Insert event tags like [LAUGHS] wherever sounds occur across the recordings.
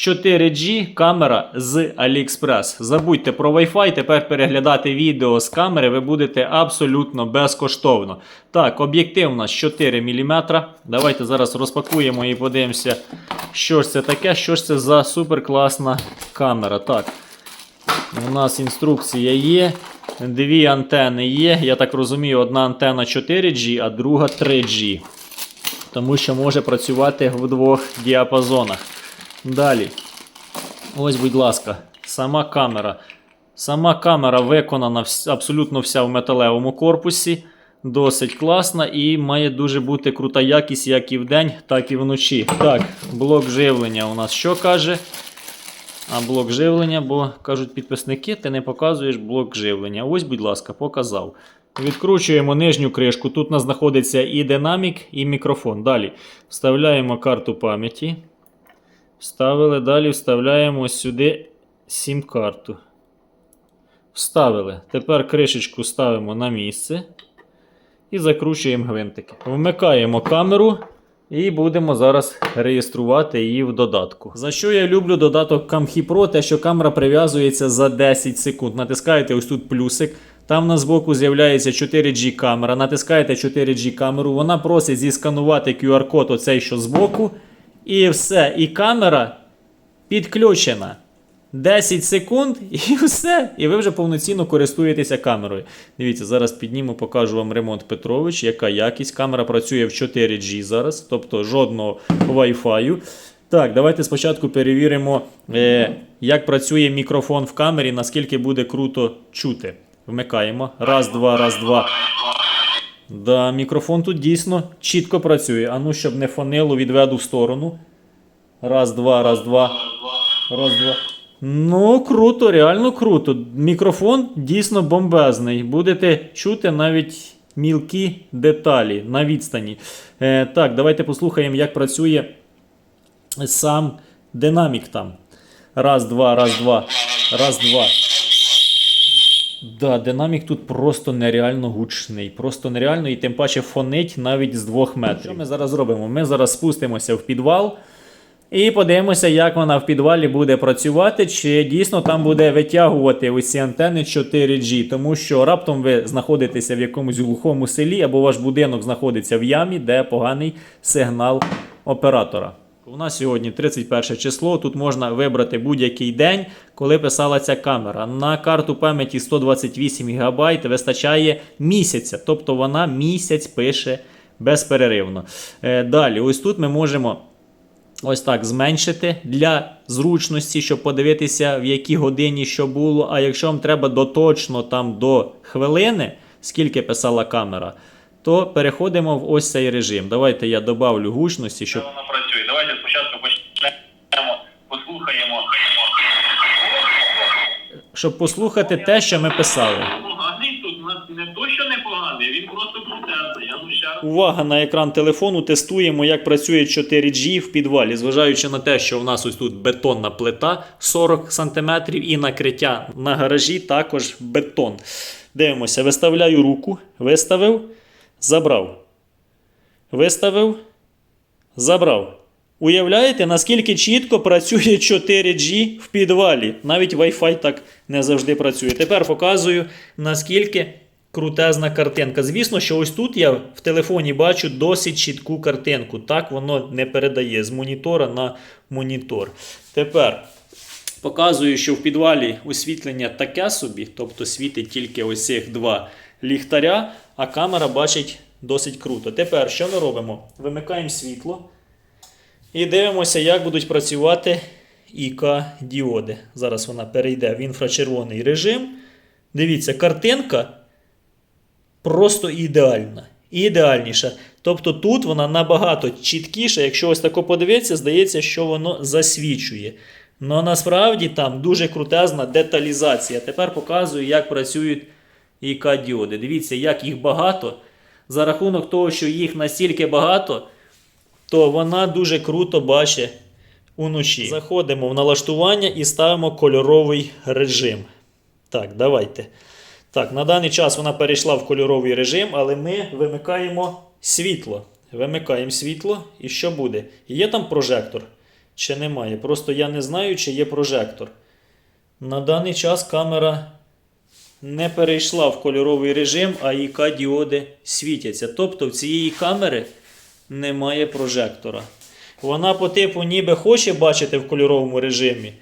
4G камера з AliExpress. Забудьте про Wi-Fi, тепер переглядати відео з камери ви будете абсолютно безкоштовно. Так, об'єктив у нас 4 мм. Давайте зараз розпакуємо і подивимося, що ж це таке, що ж це за суперкласна камера. Так, у нас інструкція є. Дві антени є. Я так розумію, одна антена 4G, а друга 3G. Тому що може працювати в двох діапазонах. Далі. Ось, будь ласка, сама камера. Сама камера виконана абсолютно вся в металевому корпусі. Досить класна і має дуже бути крута якість як і вдень, так і вночі. Так, блок живлення у нас що каже? А блок живлення, бо кажуть підписники, ти не показуєш блок живлення. Ось, будь ласка, показав. Відкручуємо нижню кришку. Тут у нас знаходиться і динамік, і мікрофон. Далі вставляємо карту пам'яті. Вставили, далі вставляємо сюди сім-карту. Вставили. Тепер кришечку ставимо на місце і закручуємо гвинтики. Вмикаємо камеру і будемо зараз реєструвати її в додатку. За що я люблю додаток Camhi Pro, те, що камера прив'язується за 10 секунд. Натискаєте ось тут плюсик. Там на збоку з'являється 4G камера. Натискаєте 4G камеру, вона просить зісканувати QR-код, оцей що збоку. І все. І камера підключена. 10 секунд [LAUGHS] і все. І ви вже повноцінно користуєтеся камерою. Дивіться, зараз підніму, покажу вам ремонт Петрович, яка якість. Камера працює в 4G зараз, тобто жодного Wi-Fi. Так, давайте спочатку перевіримо, е, як працює мікрофон в камері, наскільки буде круто чути. Вмикаємо. Раз, два, раз, два. Да, мікрофон тут дійсно чітко працює. А ну, щоб не фонило, відведу в сторону. Раз, два, раз, два. Раз, два. Ну, круто, реально круто. Мікрофон дійсно бомбезний. Будете чути навіть мілкі деталі на відстані. Е, так, давайте послухаємо, як працює сам динамік там. Раз, два, раз, два. Раз, два. Да, динамік тут просто нереально гучний. Просто нереально і тим паче фонить навіть з двох метрів. Що ми зараз робимо? Ми зараз спустимося в підвал. І подивимося, як вона в підвалі буде працювати, чи дійсно там буде витягувати усі антени 4G, тому що раптом ви знаходитеся в якомусь глухому селі, або ваш будинок знаходиться в ямі, де поганий сигнал оператора. У нас сьогодні 31 число. Тут можна вибрати будь-який день, коли писала ця камера. На карту пам'яті 128 ГБ вистачає місяця, тобто вона місяць пише безперервно. Е, Далі, ось тут ми можемо. Ось так зменшити для зручності, щоб подивитися, в якій годині що було. А якщо вам треба доточно там до хвилини, скільки писала камера, то переходимо в ось цей режим. Давайте я добавлю гучності, щоб. воно працює. Давайте спочатку почнемо, послухаємо. щоб послухати те, що ми писали. Увага на екран телефону. Тестуємо, як працює 4G в підвалі, зважаючи на те, що в нас ось тут бетонна плита 40 см і накриття на гаражі також бетон. Дивимося, виставляю руку, виставив, забрав. Виставив, забрав. Уявляєте, наскільки чітко працює 4G в підвалі. Навіть Wi-Fi так не завжди працює. Тепер показую, наскільки крутезна картинка. Звісно, що ось тут я в телефоні бачу досить чітку картинку. Так воно не передає з монітора на монітор. Тепер показую, що в підвалі освітлення таке собі, тобто світить тільки ось цих два ліхтаря, а камера бачить досить круто. Тепер що ми робимо? Вимикаємо світло. І дивимося, як будуть працювати ІК-діоди. Зараз вона перейде в інфрачервоний режим. Дивіться, картинка просто ідеальна. Ідеальніша. Тобто тут вона набагато чіткіша. Якщо ось тако подивитися, здається, що воно засвічує. Але насправді там дуже крутезна деталізація. Тепер показую, як працюють ІК-діоди. Дивіться, як їх багато. За рахунок того, що їх настільки багато, то вона дуже круто бачить уночі. Заходимо в налаштування і ставимо кольоровий режим. Так, давайте. Так, на даний час вона перейшла в кольоровий режим, але ми вимикаємо світло. Вимикаємо світло, і що буде? Є там прожектор. чи немає. Просто я не знаю, чи є прожектор. На даний час камера не перейшла в кольоровий режим, а ІК діоди світяться. Тобто в цієї камери немає прожектора. Вона по типу ніби хоче бачити в кольоровому режимі,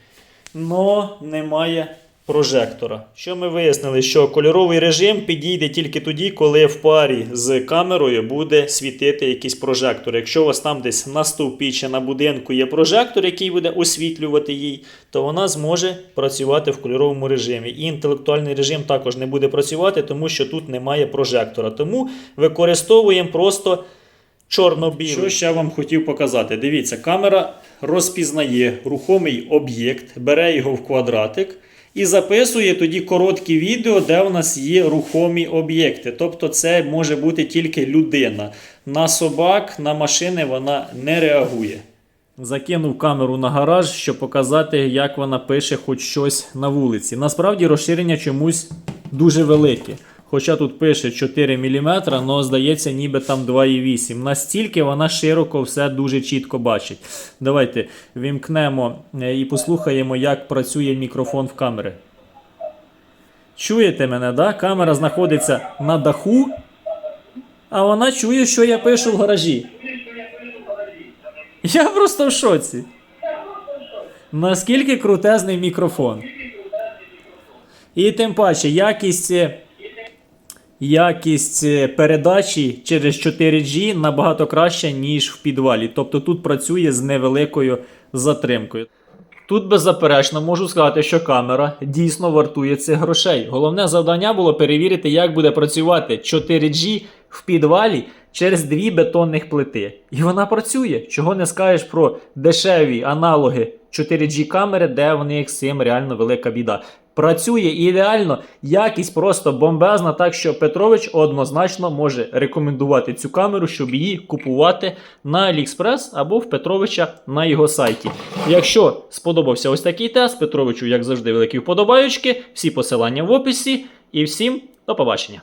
але немає прожектора. Що ми вияснили, що кольоровий режим підійде тільки тоді, коли в парі з камерою буде світити якийсь прожектор. Якщо у вас там десь на стовпі чи на будинку є прожектор, який буде освітлювати їй, то вона зможе працювати в кольоровому режимі. І інтелектуальний режим також не буде працювати, тому що тут немає прожектора. Тому використовуємо просто чорно-білий. Що ще вам хотів показати? Дивіться, камера розпізнає рухомий об'єкт, бере його в квадратик і записує тоді короткі відео, де у нас є рухомі об'єкти. Тобто це може бути тільки людина. На собак, на машини вона не реагує. Закинув камеру на гараж, щоб показати, як вона пише хоч щось на вулиці. Насправді розширення чомусь дуже велике. Хоча тут пише 4 мм, але здається, ніби там 2,8. Настільки вона широко все дуже чітко бачить. Давайте вімкнемо е, і послухаємо, як працює мікрофон в камери. Чуєте мене, да? Камера знаходиться на даху, а вона чує, що я пишу в гаражі. Я просто в шоці. Наскільки крутезний мікрофон. І тим паче, якість, е, якість е, передачі через 4G набагато краща, ніж в підвалі. Тобто тут працює з невеликою затримкою. Тут беззаперечно можу сказати, що камера дійсно вартує цих грошей. Головне завдання було перевірити, як буде працювати 4G в підвалі через дві бетонних плити. І вона працює. Чого не скажеш про дешеві аналоги 4G камери, де в них з цим реально велика біда. Працює ідеально, якість просто бомбезна, так що Петрович однозначно може рекомендувати цю камеру, щоб її купувати на AliExpress або в Петровича на його сайті. Якщо сподобався ось такий тест, Петровичу, як завжди, великі вподобаючки, всі посилання в описі. І всім до побачення.